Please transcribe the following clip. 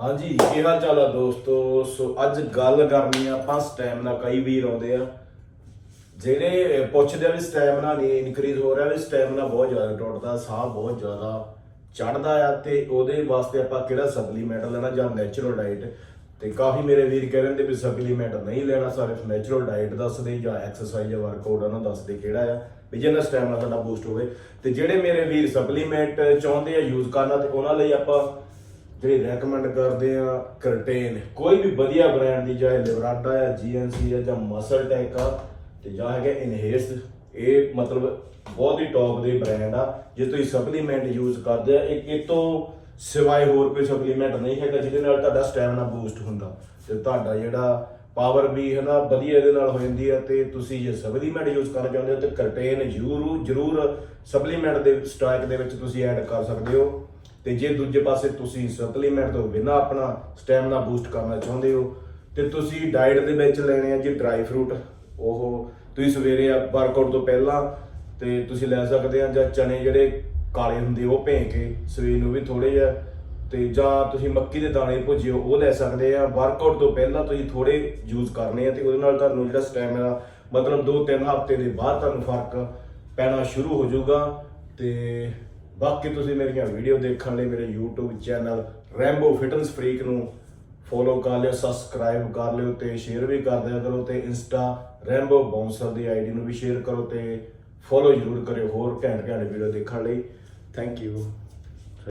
ਹਾਂਜੀ, ਕੀ ਹਾਲ ਚਾਲ ਆ ਦੋਸਤੋ? ਸੋ ਅੱਜ ਗੱਲ ਕਰਨੀ ਆ, ਆਪਾਂ ਸਟੈਮਨਾ, ਕਈ ਵੀਰ ਆਉਂਦੇ ਆ। ਜਿਹੜੇ ਪੁੱਛਦੇ ਆ ਵੀ ਸਟੈਮਨਾ ਨਹੀਂ ਇਨਕਰੀਜ਼ ਹੋ ਰਿਹਾ, ਵੀ ਸਟੈਮਨਾ ਬਹੁਤ ਜ਼ਿਆਦਾ ਟੁੱਟਦਾ, ਸਾਹ ਬਹੁਤ ਜ਼ਿਆਦਾ ਚੜਦਾ ਆ, ਤੇ ਉਹਦੇ ਵਾਸਤੇ ਆਪਾਂ ਕਿਹੜਾ ਸਪਲੀਮੈਂਟ ਲੈਣਾ ਜਾਂ ਨੈਚੁਰਲ ਡਾਈਟ ਤੇ ਕਾਫੀ ਮੇਰੇ ਵੀਰ ਕਹਿ ਰਹੇ ਨੇ ਵੀ ਸਪਲੀਮੈਂਟ ਨਹੀਂ ਲੈਣਾ ਸਿਰਫ ਨੈਚੁਰਲ ਡਾਈਟ ਦੱਸਦੇ ਜਾਂ ਐਕਸਰਸਾਈਜ਼ ਜਾਂ ਵਰਕਆਊਟ ਉਹਨਾਂ ਦੱਸਦੇ ਕਿਹੜਾ ਆ, ਵੀ ਜਿਹਨਾਂ ਸਟੈਮਨਾ ਤੁਹਾਡਾ ਬੂਸਟ ਹੋਵੇ। ਤੇ ਜਿਹੜੇ ਮੇਰੇ ਵੀਰ ਸਪਲੀਮੈਂਟ ਚਾਹੁੰਦੇ ਆ ਯੂਜ਼ ਕਰਨਾ, ਤੇ ਉਹਨਾਂ ਲਈ ਆਪਾਂ ਜਿਹੜੀ ਰეკਮੈਂਡ ਕਰਦੇ ਆ ਕਰਟੇਨ ਕੋਈ ਵੀ ਵਧੀਆ ਬ੍ਰਾਂਡ ਦੀ, ਚਾਹੇ ਲਿਬਰਾਡਾ ਆ ਜੀਐਨਸੀ ਆ, ਜਾਂ ਮਸਲ ਟੈਕ ਆ, ਤੇ ਜਾਂ ਹੈਗਾ ਇਨਹੇਸ ਇਹ ਮਤਲਬ ਬਹੁਤ ਹੀ ਟੌਪ ਦੇ ਬ੍ਰਾਂਡ ਆ। ਜੇ ਤੁਸੀਂ ਸਪਲੀਮੈਂਟ ਯੂਜ਼ ਕਰਦੇ ਆ ਇਹ ਇਹ ਤੋਂ ਸਿਵਾਏ ਹੋਰ ਕੋਈ ਸਪਲੀਮੈਂਟ ਨਹੀਂ ਹੈਗਾ, ਜਿਹਦੇ ਨਾਲ ਤੁਹਾਡਾ ਸਟੈਮਿਨਾ ਬੂਸਟ ਹੁੰਦਾ। ਤੇ ਤੁਹਾਡਾ ਜਿਹੜਾ ਪਾਵਰ ਵੀ ਹੈ ਨਾ, ਵਧੀਆ ਇਹਦੇ ਨਾਲ ਹੋ ਜਾਂਦੀ ਹੈ ਤੇ ਤੁਸੀਂ ਜੇ ਸਪਲੀਮੈਂਟ ਯੂਜ਼ ਕਰਨਾ ਚਾਹੁੰਦੇ ਹੋ, ਤੇ ਕਰਟੇਨ ਜ਼ਰੂਰ ਜ਼ਰੂਰ ਸਪਲੀਮੈਂਟ ਦੇ ਸਟਾਕ ਦੇ ਵਿੱਚ ਤੁਸੀਂ ਐਡ ਕਰ ਸਕਦੇ ਹੋ। ਤੇ ਜੇ ਦੂਜੇ ਪਾਸੇ ਤੁਸੀਂ ਸਪਲੀਮੈਂਟ ਤੋਂ ਬਿਨਾ ਆਪਣਾ ਸਟੈਮਿਨਾ ਬੂਸਟ ਕਰਨਾ ਚਾਹੁੰਦੇ ਹੋ, ਤੇ ਤੁਸੀਂ ਡਾਈਟ ਦੇ ਵਿੱਚ ਲੈਣੇ ਆ ਜੀ ਡਰਾਈ ਫਰੂਟ ਉਹ ਤੁਸੀਂ ਸਵੇਰੇ ਵਰਕਆਊਟ ਤੋਂ ਪਹਿਲਾਂ ਤੇ ਤੁਸੀਂ ਲੈ ਸਕਦੇ ਆ ਜਾਂ ਚਨੇ ਜਿਹੜੇ ਕਾਲੇ ਹੁੰਦੇ ਉਹ ਭੇਂ ਕੇ ਸਵੇਰ ਨੂੰ ਵੀ ਥੋੜੇ ਜਿਹਾ ਤੇ ਜਾਂ ਤੁਸੀਂ ਮੱਕੀ ਦੇ ਦਾਣੇ ਭੁੱਜੇ ਉਹ ਲੈ ਸਕਦੇ ਆ। ਵਰਕਆਊਟ ਤੋਂ ਪਹਿਲਾਂ ਤੁਸੀਂ ਥੋੜੇ ਯੂਜ਼ ਕਰਨੇ ਆ ਤੇ ਉਹਦੇ ਨਾਲ ਤੁਹਾਨੂੰ ਜਿਹੜਾ ਸਟੈਮਿਨਾ ਮਤਲਬ 2-3 ਹਫ਼ਤੇ ਦੇ ਬਾਅਦ ਤੁਹਾਨੂੰ ਫ਼ਰਕ ਪੈਣਾ ਸ਼ੁਰੂ ਹੋ ਜਾਊਗਾ ਤੇ ਬਾਕੀ ਤੁਸੀਂ ਮੇਰੀਆਂ ਵੀਡੀਓ ਦੇਖਣ ਲਈ ਮੇਰੇ YouTube channel Rambo fitness freak ਨੂੰ ਫੋਲੋ ਕਰ ਲਿਓ ਸਬਸਕ੍ਰਾਈਬ ਕਰ ਲਿਓ ਤੇ ਸ਼ੇਅਰ ਵੀ ਕਰ ਦਿਆ ਕਰੋ ਤੇ ਇੰਸਟਾ ਰੈਂਬੋ ਬਾਉਂਸਰ ਦੀ ਆਈਡੀ ਨੂੰ ਵੀ ਸ਼ੇਅਰ ਕਰੋ ਤੇ ਫੋਲੋ ਜ਼ਰੂਰ ਕਰਿਓ ਹੋਰ ਘੈਂਟ ਘੈਂਟ ਵੀਡੀਓ ਦੇਖਣ ਲਈ। Thank you